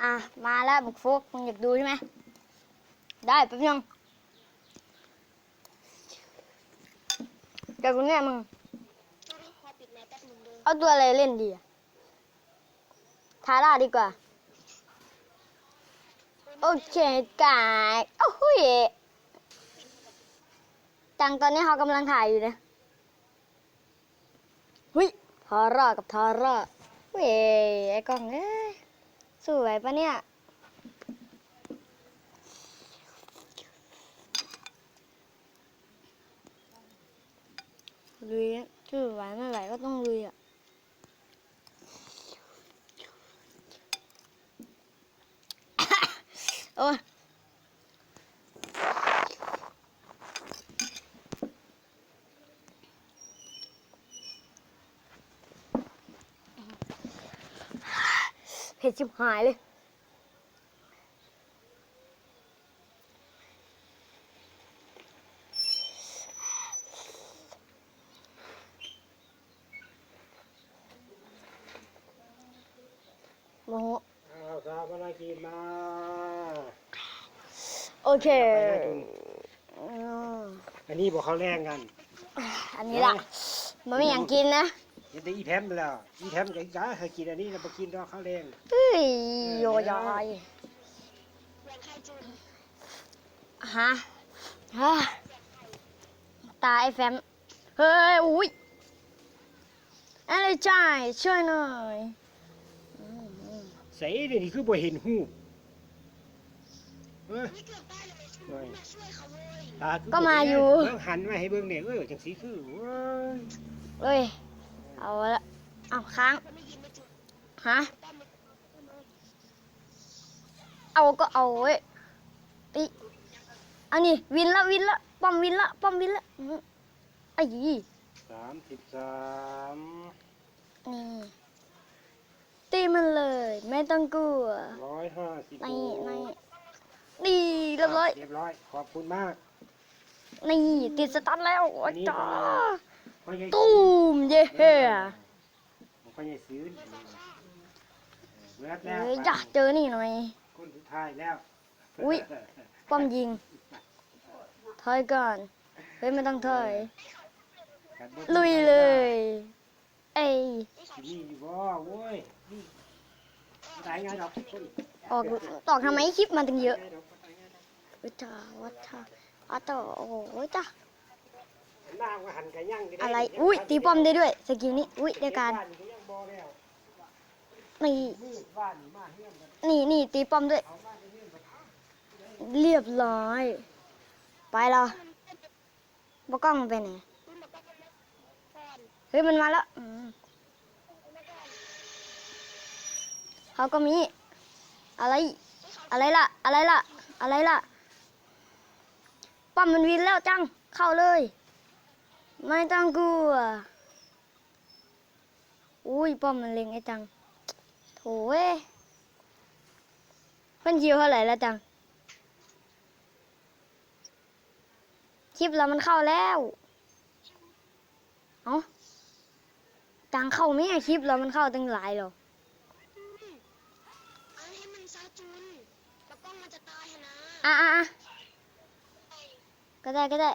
อะ มาแล้วบุกฟุกมึงอยากดูใช่ไหม ได้แป๊บนึงแต่กูเนี่ยมึง เอาตัวอะไรเล่นดีอะทาร่าดีกว่า โอเคกายโอ้โหยจังตอนนี้เขากำลังถ่ายอยู่นะหุยทาร่ากับทาร่าเว้ยไอ้กล้องเอ้ย สวยปะเนี่ย ลุยชื่อไหวไม่ไหวก็ต้องลุยอะโอ้ ผ็ดชิบหายเลย โมโหอ้าวสาวพนักกินมาโอเคไปให้ดูอืมอันนี้บอกเขาแรงกัน อันนี้ล่ะ มันไม่อยากกินนะ เห็นแต่อีแพมไปแล้ว อีแพมก็จ้าเคยกินอันนี้แล้วไปกินดอกเขาแรงเฮ้ยโยยอยเสียงใครจุนฮะฮะตาไอ้แฟม เฮ้ย อุ้ยอะไรจ่ายช่วยหน่อยใส่เดี๋ยวนี้คือบ่เห็นหูเออนี่เกือบได้เลยช่วยมาช่วยเขาเว้ยตาคืก็มาอยู่เบิ่งหันมาให้เบิ่งเนี่ยเออจังสีคือเว้ย เอ้ยเอาละเอาค้างมันไม่ยินไม่จุนฮะป้อมมันเอาก็เอาเว้ยอีอันนี้วินละวินละป้อมวินละป้อมวินละอื้อไอ้ยี่สามสิบสามนี่ตีมันเลย ไม่ต้องกลัวร้อยห้าสิบนี่นี่นี่เรียบร้อยเรียบร้อยขอบคุณมาก นี่ติดสตาร์ทแล้วโอ้อัยนนี้จ้าพ่อใหญ่ ตูมเย่เฮ้พ่อใหญ่ซื้อเบิดเอ้แล้วยอยากเจอนี่หน่อย คนสุดท้ายแล้วอุ๊ยป้อมยิงถอยก่อน เฮ้ยไม่ต้องถอย ลุยเลย เอ้ยนี่อยู่บ่โว้ยนี่ตายงายดอกออกตอกทำไมคลิปมาตั้งเยอะวัชชาวัชชาอัตโตโอ้โหจ้า อะไร อุ้ยตีป้อมได้ด้วยสกิลนี้ อุ้ยได้การบ้นนี่ยังบ่แล้วนี่มืดบ้านนี่มาเฮียนกันนี่นี่ตีป้อมด้วยเอามาเฮียนกันเรียบร้อย ไปแล้วบกล้องมันไปไหนจุนบอกว่ามันก่อนเฮ้ยมันมาแล้วอืมเขาก็มี อะไร อะไรล่ะ อะไรล่ะ อะไรล่ะ ป้อมมันวินแล้วจัง เข้าเลย ไม่ต้องกลัว อุ้ยป้อมมันเล็งไอ้จังโถ่เว้ยเพิ่นคิวเท่าไหร่แล้วจัง คลิปเรามันเข้าแล้ว เอาจังเข้าไหมอะคลิปเรามันเข้าตั้งหลายหรอเอาให้มันซะจุนปะกล้องมันจะตายหนนะอะอะอะก็ได้ก็ได้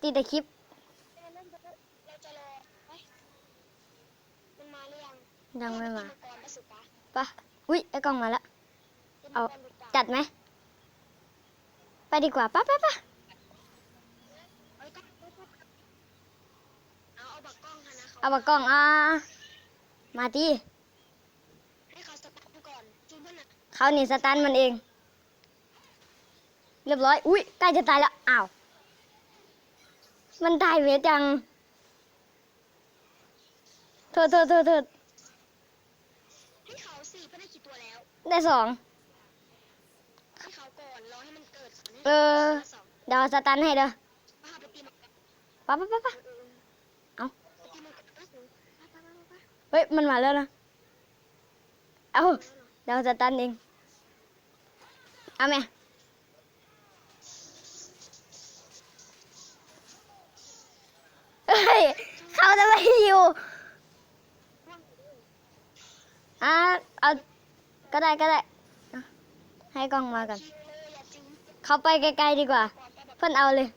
ตีแต่คลิป เราจะรอเฮ้ยมันมาหรือ ยังไม่มาปะอุ้ยไอ้กล้องมาแล้ว เอาจัดไหม ไปดีกว่าปะปะปะเอ้าเอาบักกล้องค่ะนะเขาเอกกล้องอะมาตีเขาสตาร์ทก่อนจุนเพื่อนน่ะเขานี่สตันมันเอง เรียบร้อย อุ้ยใกล้จะตายแล้ว อ้าว มันตายเวทจัง โทษโทษโทษโทษ ให้เขาสี่เพื่อนได้กี่ตัวแล้ว ได้สอง ให้เขาก่อนรอให้มันเกิดก่อนให้เออ สองเดี๋ยวสตันให้เด้อป้าไปตีมันกันปะปะปะปะเอ้าไปตีมันกันป้าสูป้าป้าป้าป้าเฮ้ย มันมาแล้วนะ เอาเดี๋ยวสตันเอง เอาไหมเฮ้ย เขาจะไม่อยู่อะเอา ก็ได้ก็ได้ ให้กล้องมาก่อนเขาไปไกลๆดีกว่า เพื่อนเอาเลย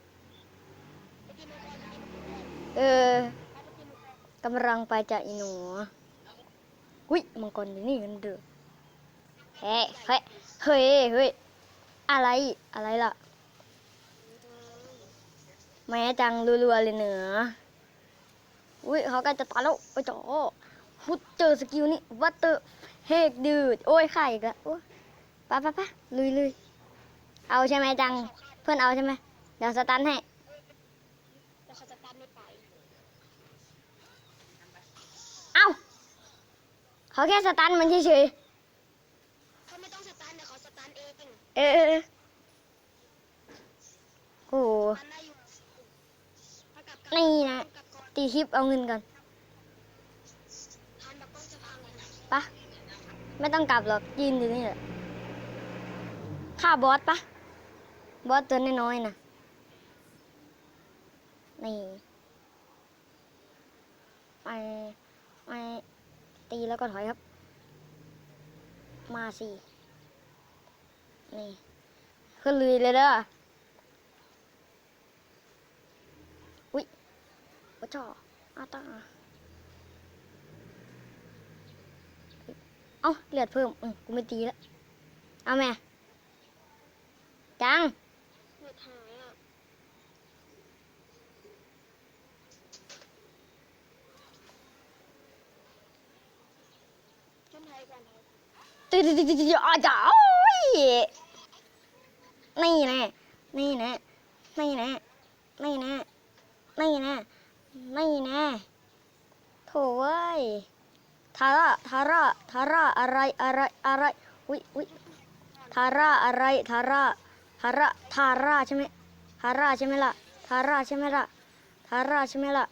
ไปกินมังกรไปกินมังกรเออไปกินมังกรกำลังไปจะอีหนูหุ้ยมังกรอยู่นี่กันเด้อเฮ้เฮ้เฮ้ยเฮ้ยอะไรอะไรล่ะแม่จังรัวๆเลยเหนืออุ้ยเขาใกล้จะตายแล้วโอ้ยจ๋อพุดเจอสกิลนี่วัตเตอร์ เฮกดืด โอ้ยไข่อีกแล้วโอ้ยไปไปไปลุยลุยเอาใช่ไหมจัง เพื่อนเอาใช่ไหมเดี๋ยวสตันให้เขาจะตันไม่ไปเอาเขาแค่สตันมันเฉยเขาไม่ต้องสตันเดี๋ยวเขาสตันเองเออโอ้โหนี่นะ ตีคลิปเอาเงินก่อนปะ ไม่ต้องกลับหรอกยืนอยู่นี่แหละฆ่าบอสปะบอสตัวน้อยๆนะนี่ไปไปตีแล้วก็ถอยครับ มาสินี่ขึ้นลุยเลยเด้ออุ้ยโอ้จ่ออาตา อ้าเลือดเพิ่มอืมกูไม่ตีแล้วเอาแม่จังเลือดหายอะจนไทยก่อนไทยตีตีตีตีตีอาจ้าโอ้ยนี่แน่นี่แน่นี่แน่นี่แน่นี่แน่นี่แน่โถ่เว้ย ทาร่าทาร่าทาร่าอะไรอะไรอะไรอุ้ยอุ้ยทาร่าอะไรทาร่าทาร่าทาร่าใช่ไหมทาร่าใช่ไหมล่ะทาร่าใช่ไหมล่ะทาร่าใช่ไหมล่ะ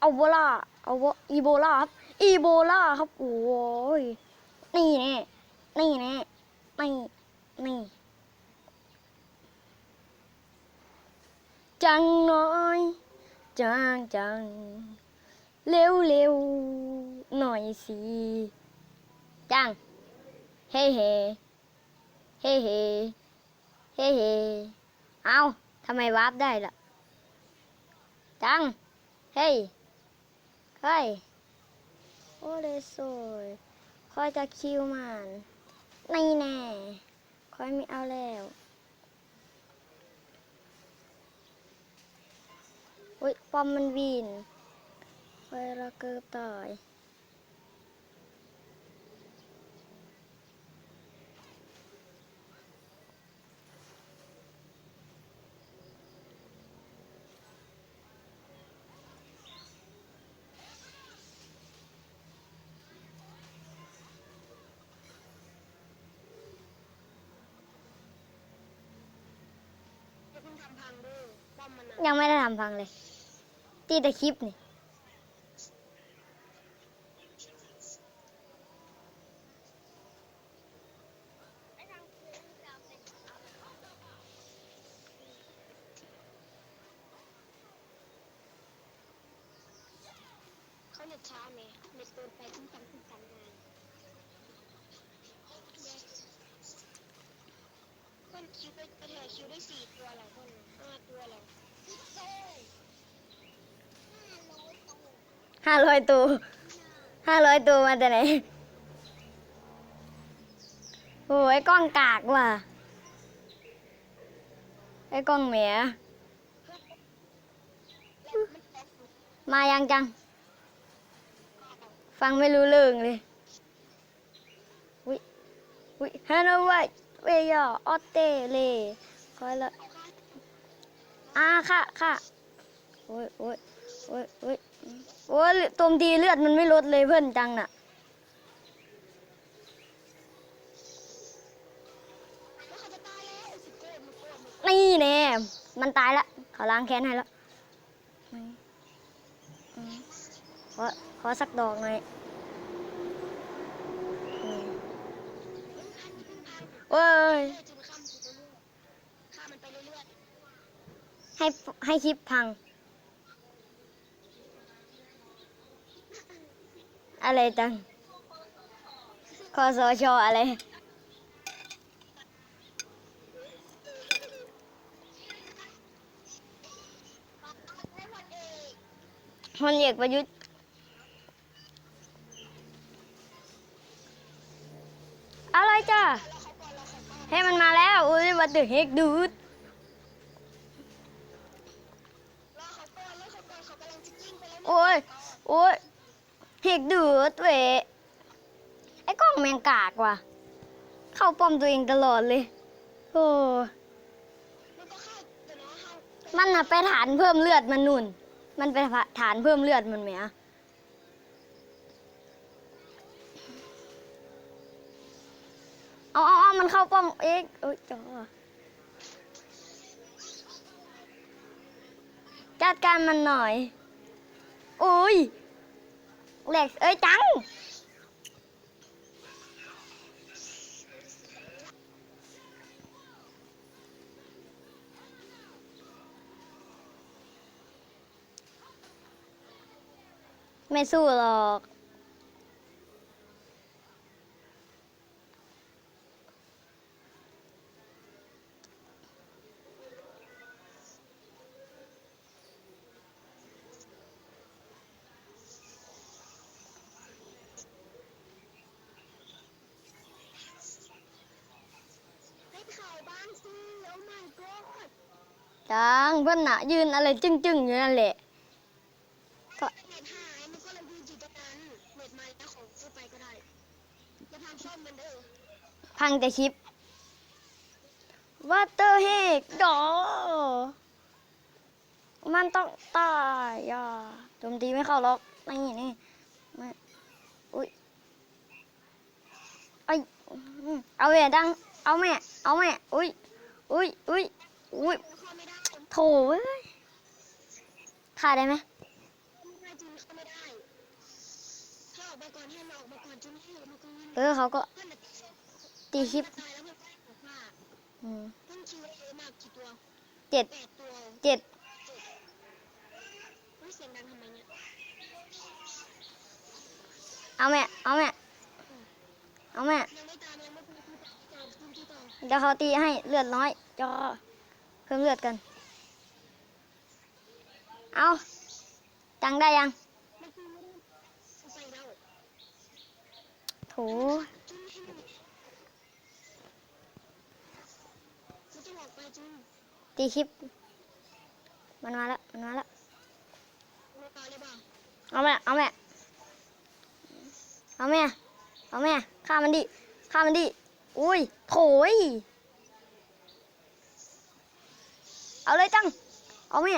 เอาโบลาเอาโบอีโบลาครับอีโบลาครับโอ้ยนี่แน่นี่แน่นี่นี่จังน้อยจังจังเร็วเร็ว สิจังเฮ้เฮ้เฮ้เฮ้เฮ้เฮ้เอาทำไมวาร์ปได้ล่ะ จัง เฮ้ยเฮ้ยโอ้เลยสวยคอยจะคิวมันนี่แน่คอยไม่เอาแล้วอุ้ยปอมมันวินคอยระเกิบตายอยาเพิ่งทำพังด้ว ยังไม่ได้ทำพังเลย ตีแต่คลิปนี่เขาเน็ตช้าไหมเน็ตเกินไปขึ้นกันขึ้นกันงาน นคิวไปไปถ่าคิวได้สี่ตัวหลายคนห้าตัวหรอยตัวห้าร้อยตัวห้าร้อยตัวมาแต่ไหน โอ้ยกล้องกากว่ะ ไอ้กล้องเหมียมายังจัง ฟังไม่รู้เรื่องเลยวิวิฮันเอาไว้ เวยอออเตเลคอยละอ่าค่ะค่ะโอ้ยโอ้ยโอ้ยโอ้ยโอ้ยตมทีเลือดมันไม่ลดเลยเพื่อนจังน่ะแล้วเขาจะตายแล้วสิโกนมันโกนมันนี่แน่มันตายละเขาล้างแค้นให้แล้วขอขอสักดอกหน่อย เว้ยให้ให้คลิปพัง อะไรตังคอสชออะไรพลเอกประยุทธ์ ปแล้วโอ้ย โอ้ยเฮกดูดเวยไอ้กล้องแมงกากว่ะ เข้าป้อมตัวเองตลอดเลย โอ้มันนะไปฐานเพิ่มเลือดมันนุ่น มันไปฐานเพิ่มเลือดมันไหมอะ เอาเอาเอามันเข้าป้อมเอ็กโอ้ยจอจัดการมันหน่อยโอ้ยแหลกเอ้ยจังไม่สู้หรอก ให้เขาบ้างสิโอ้ my god จังเพื่อนน่ะยืนอะไรจึ้งๆอยู่นั่นแหละก็เน็ตหายมันก็เลยยืนอยู่ตรงนั้นเน็ตมาแล้วของกูไปก็ได้อย่าทำซ่อมมันเด้อพังแต่คลิปวัตเตอร์เฮกดอมันต้องตายอะโจมตีไม่เข้าล็อกนี่นี่มาอุ้ยไอเอาแม่ดังเอาแม่เอาแม่อุ้ยอุ้ยอุ้ยอุ้ย โถเว้ยถ่ายได้ไหมไม่ได้จริงเข้าไม่ได้ถ้าออกมาก่อนให้มันออกมาก่อนจนให้ออกมาก่อนเออเขาก็ตีคลิปเจ็ดเจ็ดเอาแม่ เอาแม่ เอาแม่ เดี๋ยวเขาตีให้เลือดน้อยจอเพิ่มเลือดกัน เอาจังได้ยังโถตีคลิป มันมาแล้ว มันมาแล้วเลยบ่าเอาแม่ เอาแม่ เอาแม่ เอาแม่ ฆ่ามันดิ ฆ่ามันดิ อุ้ย โถย เอาเลยจัง เอาแม่